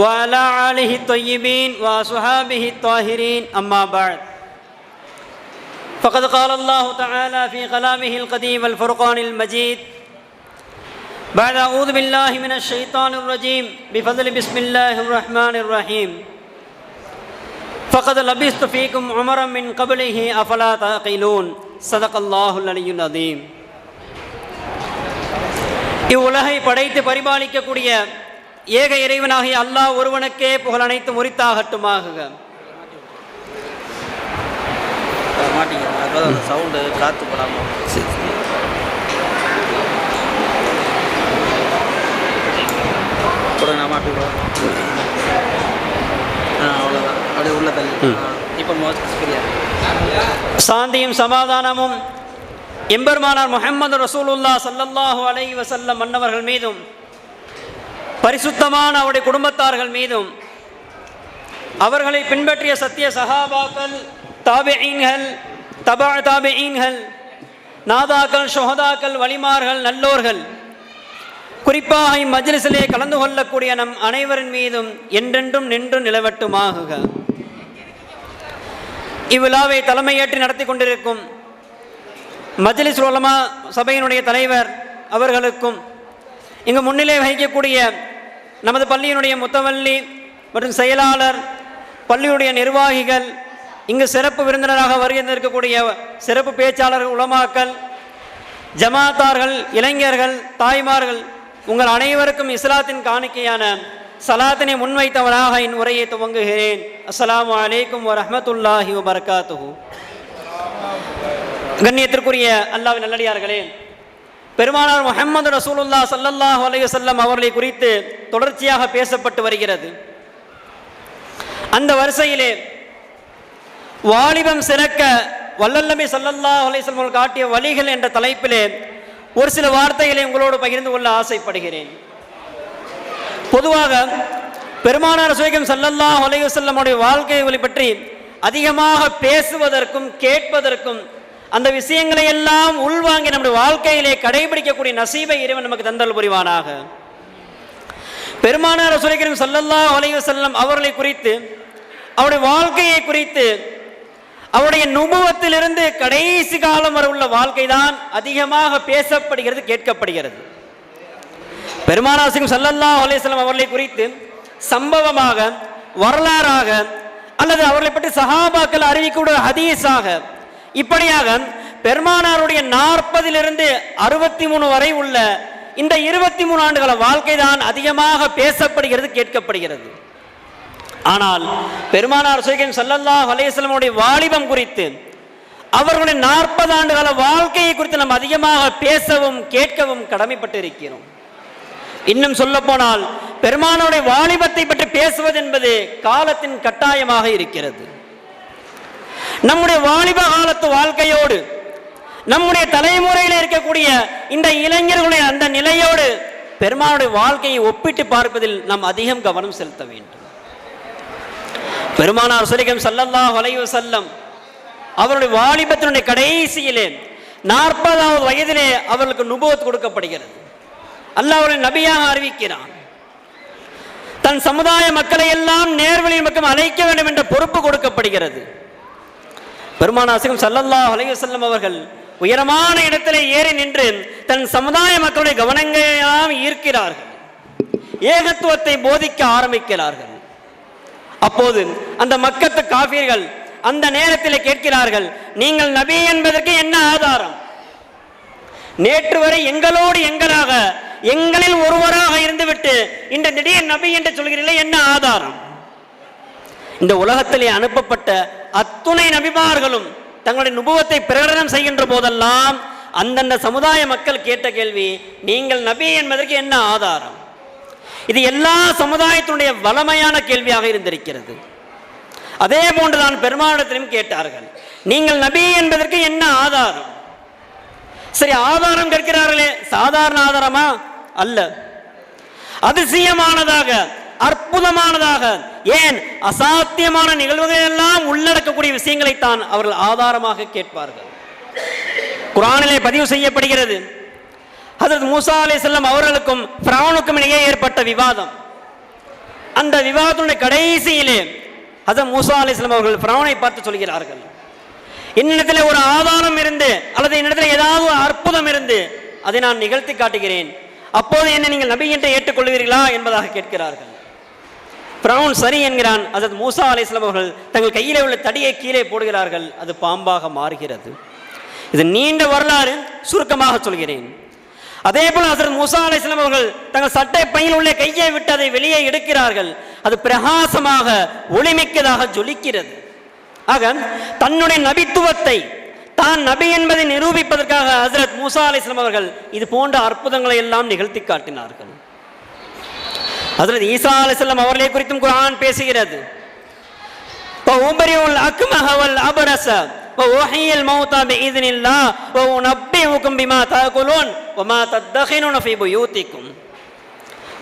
وعلى آله الطيبين وأصحابه الطاهرين أما بعد فقد قال الله تعالى في كلامه القديم والفرقان المجيد بعد أعوذ بالله من الشيطان الرجيم بفضل بسم الله الرحمن الرحيم فقد لبثت فيكم عمرا من قبله أفلا تعقلون صدق الله العلي العظيم இவ்வுலகை படைத்து பரிபாலிக்கக்கூடிய ஏக இறைவனாகிய அல்லாஹ் ஒருவனுக்கே புகழ் அனைத்து முறித்தாகட்டுமாகுக மாட்டிங்க அதாவது அந்த சவுண்டு காற்று போடாமல் கூட நான் மாட்டி அவ்வளோதான் அப்படியே உள்ள தள்ளி இப்போ மோஸ்ட் சாந்தியும் சமாதானமும் எம்பெருமானார் முஹம்மது ரசூலுல்லா ஸல்லல்லாஹு அலைஹி வஸல்லம் மன்னவர்கள் மீதும் பரிசுத்தமான அவருடைய குடும்பத்தார்கள் மீதும் அவர்களை பின்பற்றிய சத்திய சஹாபாக்கள் தாபெயின்கள் தபா தாபெயின்கள் நாதாக்கள் ஷொஹதாக்கள் வலிமார்கள் நல்லோர்கள் குறிப்பாக இம்மஜ்லிஸிலே கலந்து கொள்ளக்கூடிய நம் அனைவரின் மீதும் என்றென்றும் நின்று நிலவட்டுமாகுக. இவ்விழாவை தலைமையேற்று நடத்தி கொண்டிருக்கும் மஜ்லிஸ் உலமா சபையினுடைய தலைவர் அவர்களுக்கும் இங்கு முன்னிலை வகிக்கக்கூடிய நமது பள்ளியினுடைய முத்தவல்லி மற்றும் செயலாளர் பள்ளியுடைய நிர்வாகிகள் இங்கு சிறப்பு விருந்தினராக வருகின்றிருக்கக்கூடிய சிறப்பு பேச்சாளர்கள் உலமாக்கள் ஜமாத்தார்கள் இளைஞர்கள் தாய்மார்கள் உங்கள் அனைவருக்கும் இஸ்லாத்தின் காணிக்கையான சலாத்தினை முன்வைத்தவனாக என் உரையை துவங்குகிறேன். அஸ்லாம் அலைக்கும் வரமத்துல்லாஹி வபர்காத்து கண்ணியத்திற்குரிய அல்லாவின் நல்லடியார்களே பெருமானார் முஹம்மது ரசூலுல்லா சல்லல்லாஹ் அலைஹி வஸல்லம் அவர்களை குறித்து தொடர்ச்சியாக பேசப்பட்டு வருகிறது. அந்த வரிசையிலே வாலிபம் சிறக்க வல்லல்லமை சல்லல்லா அலைஹி வஸல்லம் காட்டிய வழிகள் என்ற தலைப்பிலே ஒரு சில வார்த்தைகளை உங்களோடு பகிர்ந்து கொள்ள ஆசைப்படுகிறேன். பொதுவாக பெருமானார் சுயகம் சல்லல்லா அலைஹி வஸல்லமுடைய வாழ்க்கைகளை பற்றி அதிகமாக பேசுவதற்கும் கேட்பதற்கும் அந்த விஷயங்களை எல்லாம் உள்வாங்கி நம்முடைய வாழ்க்கையிலே கடைபிடிக்கக்கூடிய நசீபை இறைவன் நமக்கு தந்தல் புரிவானாக. பெருமானார் சுரைக்கரும் சல்லல்லா அலைஹி செல்லம் அவர்களை குறித்து அவருடைய வாழ்க்கையை குறித்து அவருடைய நுபுவத்திலிருந்து கடைசி காலம் வரை உள்ள வாழ்க்கை தான் அதிகமாக பேசப்படுகிறது கேட்கப்படுகிறது. பெருமானாசிங் சல்லல்லா அலைஹி அவர்களை குறித்து சம்பவமாக வரலாறாக அல்லது அவர்களை பற்றி சஹாபாக்கள் அறிவிக்கூட ஹதீஸாக இப்படியாக பெருமானாருடைய நாற்பதிலிருந்து அறுபத்தி மூணு வரை உள்ள இந்த இருபத்தி மூணு ஆண்டுகள வாழ்க்கை தான் அதிகமாக பேசப்படுகிறது கேட்கப்படுகிறது. ஆனால் பெருமானார் சுகன் சல்லல்லா அலைஹி வாலிபம் குறித்து அவர்களுடைய நாற்பது ஆண்டுகால வாழ்க்கையை குறித்து நாம் அதிகமாக பேசவும் கேட்கவும் கடமைப்பட்டு இருக்கிறோம் இன்னும் சொல்ல போனால் பெருமானுடைய வாலிபத்தை பற்றி பேசுவது என்பது காலத்தின் கட்டாயமாக இருக்கிறது. நம்முடைய வாலிப காலத்து வாழ்க்கையோடு நம்முடைய தலைமுறையில் இருக்கக்கூடிய இந்த இளைஞர்களுடைய அந்த நிலையோடு பெருமானுடைய வாழ்க்கையை ஒப்பிட்டு பார்ப்பதில் நாம் அதிகம் கவனம் செலுத்த வேண்டும். பெருமானார் சுலிகம் சல்லல்லா வலைவு செல்லம் அவருடைய வாலிபத்தினுடைய கடைசியிலே நாற்பதாவது வயதிலே அவர்களுக்கு நுபுவத் கொடுக்கப்படுகிறது. அல்லாஹ் அவரை நபியாக அறிவிக்கிறான் தன் சமுதாய மக்களை எல்லாம் நேர்வழி பக்கம் அழைக்க வேண்டும் என்ற பொறுப்பு கொடுக்கப்படுகிறது. பெருமானாசிகம் சல்லல்லா அலைய செல்லும் அவர்கள் உயரமான இடத்திலே ஏறி நின்று தன் சமுதாய மக்களுடைய கவனங்களையெல்லாம் ஈர்க்கிறார்கள். ஏகத்துவத்தை போதிக்க ஆரம்பிக்கிறார்கள். அப்போது அந்த மக்கத்து காபீர்கள் அந்த நேரத்தில் கேட்கிறார்கள் நீங்கள் நபி என்பதற்கு என்ன ஆதாரம்? நேற்று வரை எங்களோடு எங்களாக எங்களில் ஒருவராக இருந்துவிட்டு இந்த திடீர் நபி என்று சொல்கிறீர்களே என்ன ஆதாரம்? இந்த உலகத்திலே அனுப்பப்பட்ட அத்துணை நபிமார்களும் தங்களுடைய நுபுவத்தை பிரகடனம் செய்கின்ற போதெல்லாம் அந்தந்த சமுதாய மக்கள் கேட்ட கேள்வி நீங்கள் நபி என்பதற்கு என்ன ஆதாரம்? இது எல்லா சமுதாயத்தினுடைய வளமையான கேள்வியாக இருந்திருக்கிறது. அதே போன்றுதான் பெருமானிடத்திலும் கேட்டார்கள் நீங்கள் நபி என்பதற்கு என்ன ஆதாரம்? சரி ஆதாரம் கேட்கிறார்களே சாதாரண ஆதாரமா? அல்ல. அதிசயமானதாக அற்புதமானதாக. ஏன்? அசாத்தியமான நிகழ்வுகள் எல்லாம் உள்ளடக்கக்கூடிய விஷயங்களைத்தான் அவர்கள் ஆதாரமாக கேட்பார்கள். குரானிலே பதிவு செய்யப்படுகிறது. அதற்கு மூசா அலை செல்லம் அவர்களுக்கும் பிராவுனுக்கும் இடையே ஏற்பட்ட விவாதம். அந்த விவாதத்துடைய கடைசியிலே ஹதரத் மூசா அலை செல்லம் அவர்கள் பிராவனை பார்த்து சொல்கிறார்கள். என்னிடத்தில் ஒரு ஆதாரம் இருந்து அல்லது என்னிடத்தில் ஏதாவது ஒரு அற்புதம் இருந்து அதை நான் நிகழ்த்தி காட்டுகிறேன். அப்போது என்ன நீங்கள் நபி என்று ஏற்றுக்கொள்வீர்களா என்பதாக கேட்கிறார்கள். பிரவுன் சரி என்கிறான். அதற்கு மூசா அலை அவர்கள் தங்கள் கையிலே உள்ள தடியை கீழே போடுகிறார்கள். அது பாம்பாக மாறுகிறது. இது நீண்ட வரலாறு சுருக்கமாக சொல்கிறேன். அதே போல் ஹசரத் மூசா அலைஹிஸ்ஸலாம் அவர்கள் தங்கள் சட்டை பையில் உள்ள கையை விட்டு அதை வெளியே எடுக்கிறார்கள். அது பிரகாசமாக ஒளிமிக்கதாக ஜொலிக்கிறது. ஆக தன்னுடைய நபித்துவத்தை தான் நபி என்பதை நிரூபிப்பதற்காக ஹசரத் மூசா அலைஹிஸ்ஸலாம் அவர்கள் இது போன்ற அற்புதங்களை எல்லாம் நிகழ்த்தி காட்டினார்கள். ஹசரத் ஈசா அலைஹிஸ்ஸலாம் அவர்களை குறித்தும் குர்ஆன் பேசுகிறது فأبرئ الأكمه والأبرص وأحيي الموتى بإذن الله وأنبئكم بما تأكلون وما تدخرون في بيوتكم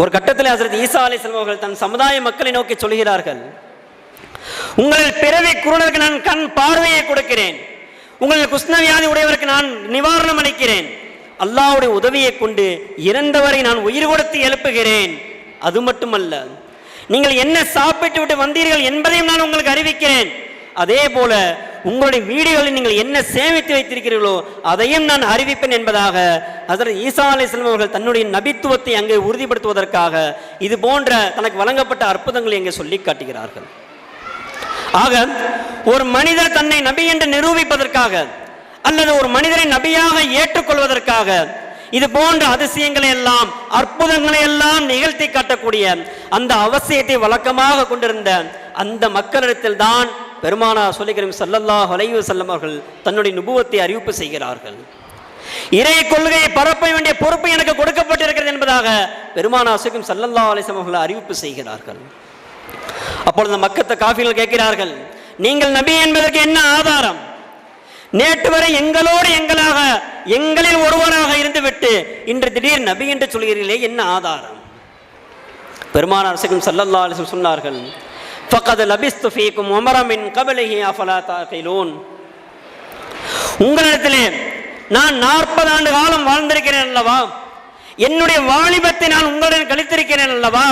ஒரு கட்டத்தில் ஹசரத் ஈசா அலைஹிஸ்ஸலாம் அவர்கள் தன் சமுதாய மக்களை நோக்கி சொல்கிறார்கள் உங்களில் பிறவி குருடருக்கு நான் கண் பார்வையை கொடுக்கிறேன் உங்களில் குஷ்ணவியாதி உடையவருக்கு நான் நிவாரணம் அளிக்கிறேன் அல்லாஹ்வுடைய உதவியை கொண்டு இறந்தவரை நான் உயிர் கொடுத்து எழுப்புகிறேன் அது மட்டுமல்ல நீங்கள் என்ன சாப்பிட்டு விட்டு வந்தீர்கள் என்பதையும் நான் உங்களுக்கு அறிவிக்கிறேன். அதே போல உங்களுடைய வீடுகளில் நீங்கள் என்ன சேமித்து வைத்திருக்கிறீர்களோ அதையும் நான் அறிவிப்பேன் என்பதாக ஹசரத் ஈசா அலைஹிஸ்ஸலாம் அவர்கள் தன்னுடைய நபித்துவத்தை அங்கே உறுதிப்படுத்துவதற்காக இது போன்ற தனக்கு வழங்கப்பட்ட அற்புதங்களை அங்கே சொல்லி காட்டுகிறார்கள். ஆக ஒரு மனிதர் தன்னை நபி என்று நிரூபிப்பதற்காக அல்லது ஒரு மனிதரை நபியாக ஏற்றுக்கொள்வதற்காக இது போன்ற அதிசயங்களை எல்லாம் அற்புதங்களை எல்லாம் நிகழ்த்தி காட்டக்கூடிய அந்த அவசியத்தை வழக்கமாக கொண்டிருந்த அந்த மக்களிடத்தில் தான் பெருமானா சொல்லிக்கிறோம் சல்லல்லாஹ் வலைவு செல்லம் அவர்கள் தன்னுடைய நுபுவத்தை அறிவிப்பு செய்கிறார்கள். இறை கொள்கையை பரப்ப வேண்டிய பொறுப்பு எனக்கு கொடுக்கப்பட்டிருக்கிறது என்பதாக பெருமானா சுகம் சல்லல்லா அலிசம் அவர்கள் அறிவிப்பு செய்கிறார்கள். அப்பொழுது மக்கத்தை காஃபிகள் கேட்கிறார்கள் நீங்கள் நபி என்பதற்கு என்ன ஆதாரம்? நேற்று வரை எங்களோடு எங்களாக எங்களில் ஒருவராக இருந்துவிட்டு இன்று திடீர் நபி என்று சொல்கிறீர்களே என்ன ஆதாரம்? பெருமானார் சிகம் சல்லல்லா அலிஸ்லம் சொன்னார்கள் ஃபக்கத் லபிஸ்து ஃபீக்கும் உமரமின் கபலிஹி அஃபலா தாக்கிலோன் உங்களிடத்திலே நான் நாற்பது ஆண்டு காலம் வாழ்ந்திருக்கிறேன் அல்லவா? என்னுடைய வாலிபத்தை நான் உங்களுடன் கழித்திருக்கிறேன் அல்லவா?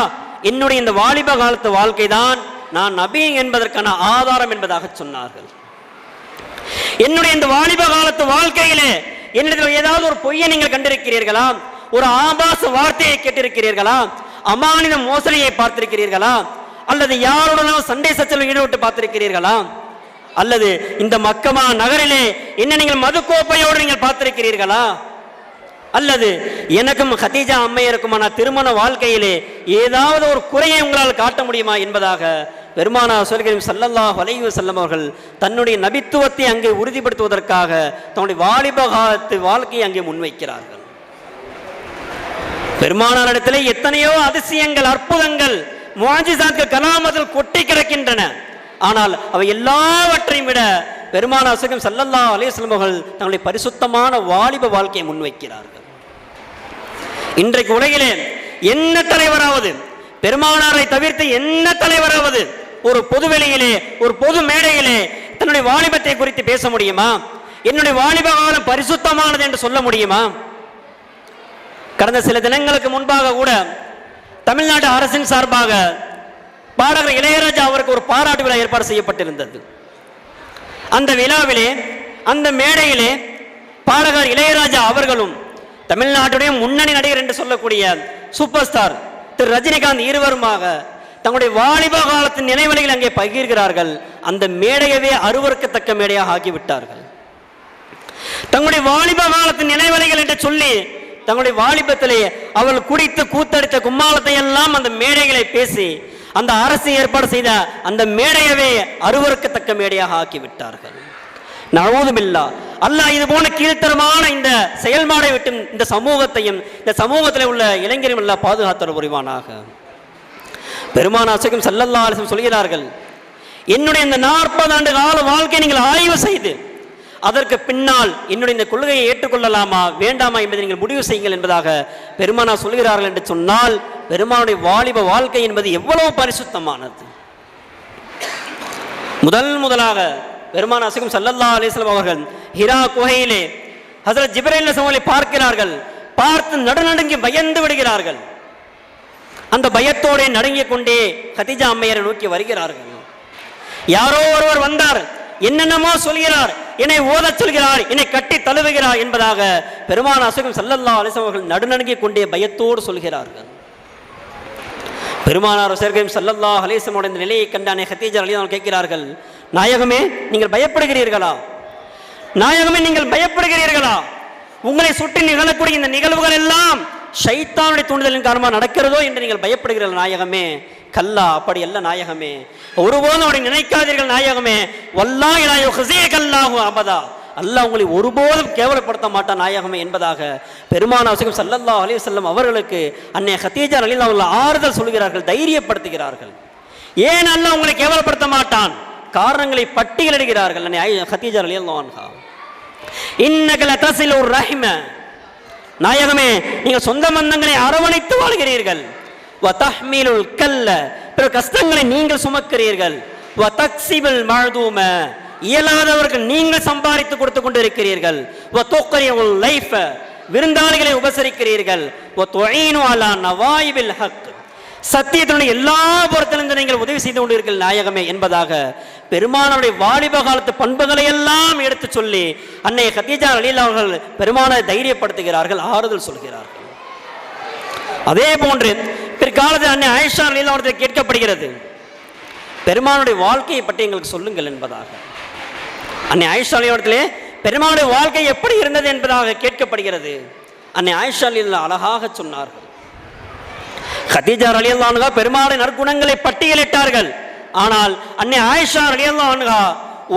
என்னுடைய இந்த வாலிப காலத்து வாழ்க்கை தான் நான் நபி என்பதற்கான ஆதாரம் என்பதாக சொன்னார்கள். என்னுடைய இந்த வாலிப காலத்து வாழ்க்கையிலே என்னிடத்தில் ஏதாவது ஒரு பொய்யை நீங்கள் கண்டிருக்கிறீர்களா? ஒரு ஆபாச வார்த்தையை கேட்டிருக்கிறீர்களா? அமானித மோசடியை பார்த்திருக்கிறீர்களா? அல்லது யாருடனும் சண்டை சச்சல் ஈடுபட்டு பார்த்திருக்கிறீர்களா? அல்லது இந்த மக்கமா நகரிலே என்ன நீங்கள் மது கோப்பையோடு நீங்கள் பார்த்திருக்கிறீர்களா? அல்லது எனக்கும் ஹதீஜா அம்மையருக்குமான திருமண வாழ்க்கையிலே ஏதாவது ஒரு குறையை உங்களால் காட்ட முடியுமா என்பதாக பெருமானா சொல்கிறேன் சல்லல்லாஹு அலைஹி செல்லம் அவர்கள் தன்னுடைய நபித்துவத்தை அங்கே உறுதிப்படுத்துவதற்காக தன்னுடைய வாலிப காலத்து வாழ்க்கையை அங்கே முன்வைக்கிறார்கள். பெருமானாரிடத்திலே எத்தனையோ அதிசயங்கள் அற்புதங்கள் முவாஜிசாத்கள் கலாமத்தில் கொட்டி கிடக்கின்றன. ஆனால் அவை எல்லாவற்றையும் விட பெருமான அசகம் சல்லல்லா அலிஸ்லம் அவர்கள் தங்களுடைய பரிசுத்தமான வாலிப வாழ்க்கையை முன்வைக்கிறார்கள். இன்றைக்கு உலகிலே என்ன தலைவராவது பெருமானாரை தவிர்த்து என்ன தலைவராவது ஒரு பொதுவெளியிலே ஒரு பொது மேடையிலே தன்னுடைய வாலிபத்தை குறித்து பேச முடியுமா? என்னுடைய வாலிப காலம் பரிசுத்தமானது என்று சொல்ல முடியுமா? கடந்த சில தினங்களுக்கு முன்பாக கூட தமிழ்நாடு அரசின் சார்பாக பாடகர் இளையராஜா அவருக்கு ஒரு பாராட்டு விழா ஏற்பாடு செய்யப்பட்டிருந்தது. அந்த விழாவிலே அந்த மேடையிலே பாடகர் இளையராஜா அவர்களும் தமிழ்நாட்டுடைய முன்னணி நடிகர் என்று சொல்லக்கூடிய சூப்பர் ஸ்டார் திரு ரஜினிகாந்த் இருவருமாக தங்களுடைய வாலிப காலத்தின் நினைவலைகள் அங்கே பகிர்கிறார்கள். அந்த மேடையவே அருவறுக்கத்தக்க மேடையாக ஆக்கிவிட்டார்கள் தங்களுடைய வாலிப காலத்தின் நினைவலைகள் என்று சொல்லி தங்களுடைய வாலிபத்திலே அவள் குடித்து கூத்தடித்த கும்மாளத்தை எல்லாம் அந்த மேடைகளை பேசி அந்த அரசு ஏற்பாடு செய்த அந்த மேடையவே அருவறுக்கத்தக்க மேடையாக ஆக்கி விட்டார்கள் நவூதுபில்லா அல்லாஹ் இது போல கீழ்த்தரமான இந்த செயல்பாடை விட்டு இந்த சமூகத்தையும் இந்த சமூகத்தில் உள்ள இளைஞரும் எல்லாம் பாதுகாத்தல் புரிவானாக. பெருமான அசைக்கும் சல்லல்லா அலிசம் சொல்கிறார்கள் என்னுடைய இந்த நாற்பது ஆண்டு கால வாழ்க்கை நீங்கள் ஆய்வு செய்து அதற்கு பின்னால் என்னுடைய இந்த கொள்கையை ஏற்றுக்கொள்ளலாமா வேண்டாமா என்பதை நீங்கள் முடிவு செய்யுங்கள் என்பதாக பெருமானா சொல்கிறார்கள் என்று சொன்னால் பெருமானுடைய வாலிப வாழ்க்கை என்பது எவ்வளவு பரிசுத்தமானது. முதல் முதலாக பெருமான அசைக்கும் சல்லல்லா அலிஸ்லாம் அவர்கள் ஹிரா குகையிலே ஹசரத் ஜிப்ரேல் அவர்களை பார்க்கிறார்கள் பார்த்து நடுநடுங்கி பயந்து விடுகிறார்கள். அந்த பயத்தோடு நடுங்கிக் கொண்டே கதிஜா அம்மையரை நோக்கி வருகிறார்கள். யாரோ ஒருவர் வந்தார் என்னென்னமோ சொல்கிறார் என்னை ஓதச் சொல்கிறார் என்னை கட்டி தழுவுகிறார் என்பதாக பெருமான அசைக்கும் சல்லல்லா அலிசம் அவர்கள் நடுநடுங்கிக் கொண்டே பயத்தோடு சொல்கிறார்கள். பெருமானார் சேர்க்கையும் சல்லல்லா அலேசமோட இந்த நிலையை கண்டானே ஹத்தீஜர் அலி கேட்கிறார்கள் நாயகமே நீங்கள் பயப்படுகிறீர்களா? நாயகமே நீங்கள் பயப்படுகிறீர்களா? உங்களை சுற்றி நிகழக்கூடிய இந்த நிகழ்வுகள் எல்லாம் ஷைத்தானுடைய தூண்டுதலின் காரணமாக நடக்கிறதோ என்று நீங்கள் பயப்படுகிறீர்கள் நாயகமே கல்லா அப்படி அல்ல நாயகமே. ஒருபோதும் அப்படி நினைக்காதீர்கள் நாயகமே. வல்லா இலாயோ ஹசே கல்லாஹு அபதா. அல்லாஹ் உங்களை ஒருபோதும் கேவலப்படுத்த மாட்டான் நாயகமே என்பதாக பெருமான அவசியம் சல்லல்லா அலி செல்லம் அவர்களுக்கு அன்னை ஹத்தீஜா அலிலா உள்ள ஆறுதல் சொல்கிறார்கள் தைரியப்படுத்துகிறார்கள். ஏன் அல்லாஹ் உங்களை கேவலப்படுத்த மாட்டான்? காரணங்களை பட்டியலிடுகிறார்கள் அன்னை ஹத்தீஜா அலி அல்லாஹா இன்னகல தசில் ஒரு ரஹிம. நாயகமே நீங்கள் சொந்த பந்தங்களை அரவணைத்து வாழ்கிறீர்கள். வதஹ்மீலுல் கல்ல பிற கஷ்டங்களை நீங்கள் சுமக்கிறீர்கள். வதக்சிபுல் மழ்தூம இயலாதவர்கள் நீங்கள் சம்பாதித்து கொடுத்து கொண்டிருக்கிறீர்கள். வதோக்கரியல் லைஃப விருந்தாளிகளை உபசரிக்கிறீர்கள். வதுஈனு அலா ஹக். சத்தியத்தினுடைய எல்லா புறத்திலிருந்து நீங்கள் உதவி செய்து கொண்டிருக்கிற நாயகமே என்பதாக பெருமானவருடைய வாலிப காலத்து பண்புகளை எல்லாம் எடுத்து சொல்லி அன்னை கத்தீஜா அலிலா அவர்கள் பெருமானை தைரியப்படுத்துகிறார்கள் ஆறுதல் சொல்கிறார்கள். அதே போன்று பிற்காலத்தில் அன்னை ஆயிஷா அலிலா அவர்கள் கேட்கப்படுகிறது பெருமானுடைய வாழ்க்கையை பற்றி எங்களுக்கு சொல்லுங்கள் என்பதாக. அன்னை ஆயிஷா அலி அவர்களே பெருமானுடைய வாழ்க்கை எப்படி இருந்தது என்பதாக கேட்கப்படுகிறது. அன்னை ஆயிஷா அலி அழகாக சொன்னார்கள் ஹதீஜா ரலியல்லானுகா பெருமாளின் நற்குணங்களை பட்டியலிட்டார்கள். ஆனால் அன்னை ஆயிஷா ரலியல்லானுகா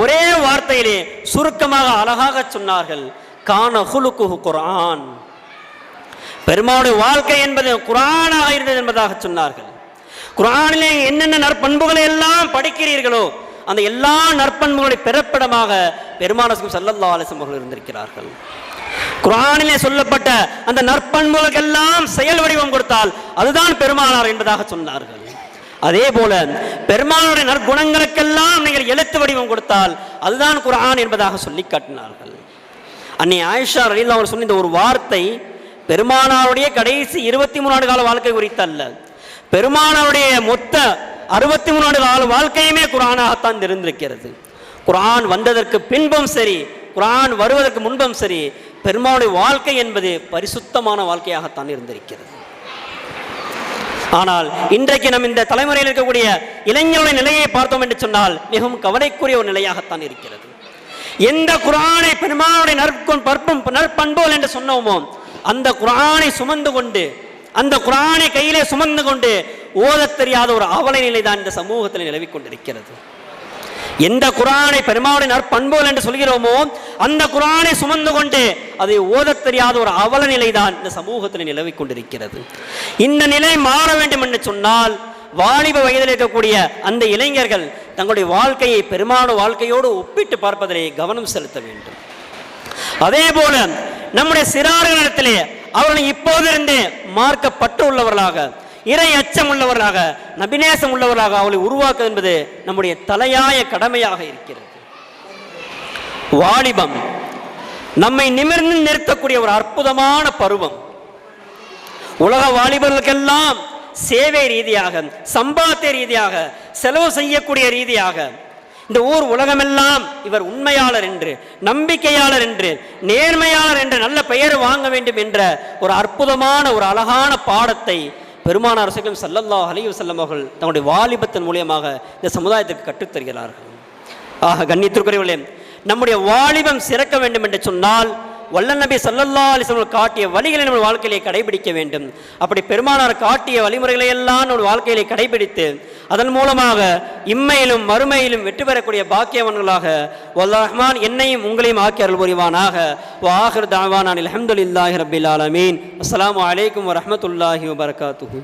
ஒரே வார்த்தையிலே சுருக்கமாக அழகாக சொன்னார்கள். கான ஹுலுக்கு குரான் பெருமாளுடைய வாழ்க்கை என்பது குரானாக இருந்தது என்பதாக சொன்னார்கள். குரானிலே என்னென்ன நற்பண்புகளை எல்லாம் படிக்கிறீர்களோ அந்த எல்லா நற்பண்புகளை பிறப்பிடமாக பெருமானசுக்கும் சல்லல்லா அலிசம் அவர்கள் இருந்திருக்கிறார்கள். குரானிலே சொல்லப்பட்ட அந்த நற்பண்புகளுக்கெல்லாம் செயல் வடிவம் கொடுத்தால் அதுதான் பெருமானார் என்பதாக சொன்னார்கள். அதே போல பெருமானுடைய நற்குணங்களுக்கெல்லாம் நீங்கள் எழுத்து வடிவம் கொடுத்தால் அதுதான் குரான் என்பதாக சொல்லி காட்டினார்கள். அன்னை ஆயிஷா ரலீல் அவர் சொன்ன இந்த ஒரு வார்த்தை பெருமானாருடைய கடைசி இருபத்தி மூணு ஆண்டு கால வாழ்க்கை குறித்தல்ல பெருமானாருடைய மொத்த அறுபத்தி மூணு ஆண்டு கால வாழ்க்கையுமே குரானாகத்தான் இருந்திருக்கிறது குரான் வந்ததற்கு பின்பும் சரி குரான் வருவதற்கு முன்பும் சரி பெருமானுடைய வாழ்க்கை என்பது பரிசுத்தமான வாழ்க்கையாகத்தான் இருந்திருக்கிறது. ஆனால் இன்றைக்கு நம் இந்த தலைமுறையில் இருக்கக்கூடிய இளைஞருடைய நிலையை பார்த்தோம் என்று சொன்னால் மிகவும் கவலைக்குரிய ஒரு நிலையாகத்தான் இருக்கிறது. எந்த குரானை பெருமானுடைய நற்பும் பற்பும் நற்பண்போல் என்று சொன்னோமோ அந்த குரானை சுமந்து கொண்டு அந்த குரானை கையிலே சுமந்து கொண்டு ஓதத் தெரியாத ஒரு அவலை நிலை தான் இந்த சமூகத்தில் நிலவிக் கொண்டிருக்கிறது. எந்த குரானை பெருமாவுடைய நற்பண்புகள் என்று சொல்கிறோமோ அந்த குரானை சுமந்து கொண்டு அதை ஓதத் தெரியாத ஒரு அவல நிலைதான் இந்த சமூகத்தில் நிலவிக் கொண்டிருக்கிறது. இந்த நிலை மாற வேண்டும் என்று சொன்னால் வாலிப வயதில் இருக்கக்கூடிய அந்த இளைஞர்கள் தங்களுடைய வாழ்க்கையை பெருமான வாழ்க்கையோடு ஒப்பிட்டு பார்ப்பதிலே கவனம் செலுத்த வேண்டும். அதே போல நம்முடைய சிறார்களிடத்திலே அவர்கள் இப்போதிருந்தே மார்க்கப்பட்டு உள்ளவர்களாக இறை அச்சம் உள்ளவர்களாக நபிநேசம் உள்ளவர்களாக அவளை உருவாக்க என்பது நம்முடைய தலையாய கடமையாக இருக்கிறது. வாலிபம். நம்மை நிமிர்ந்து நிறுத்தக்கூடிய ஒரு அற்புதமான பருவம். உலக வாலிபர்களுக்கெல்லாம் சேவை ரீதியாக சம்பாத்திய ரீதியாக செலவு செய்யக்கூடிய ரீதியாக இந்த ஊர் உலகமெல்லாம் இவர் உண்மையாளர் என்று நம்பிக்கையாளர் என்று நேர்மையாளர் என்ற நல்ல பெயர் வாங்க வேண்டும் என்ற ஒரு அற்புதமான ஒரு அழகான பாடத்தை பெருமானார் ரசூலும் சல்லல்லா அலைஹி வஸல்லம் அவர்கள் தங்களுடைய வாலிபத்தின் மூலியமாக இந்த சமுதாயத்துக்கு கற்றுத்தருகிறார்கள் ஆக கண்ணியத்திற்குரியவர்களே நம்முடைய வாலிபம் சிறக்க வேண்டும் என்று சொன்னால் வல்ல நபி சல்லல்லா அலிஸ்வர்கள் காட்டிய வழிகளை நம்ம வாழ்க்கையிலே கடைபிடிக்க வேண்டும். அப்படி பெருமானார் காட்டிய வழிமுறைகளை எல்லாம் நம்ம வாழ்க்கையிலே கடைபிடித்து அதன் மூலமாக இம்மையிலும் மறுமையிலும் வெற்றி பெறக்கூடிய பாக்கியவன்களாக வல்ல ரஹ்மான் என்னையும் உங்களையும் ஆக்கி அருள் புரிவானாக. வாஹிர் தாவானான் அல்ஹம்துலில்லாஹி ரபில் ஆலமீன். அஸ்லாம் அலைக்கும் வரமத்துல்லாஹி வபரகாத்துஹு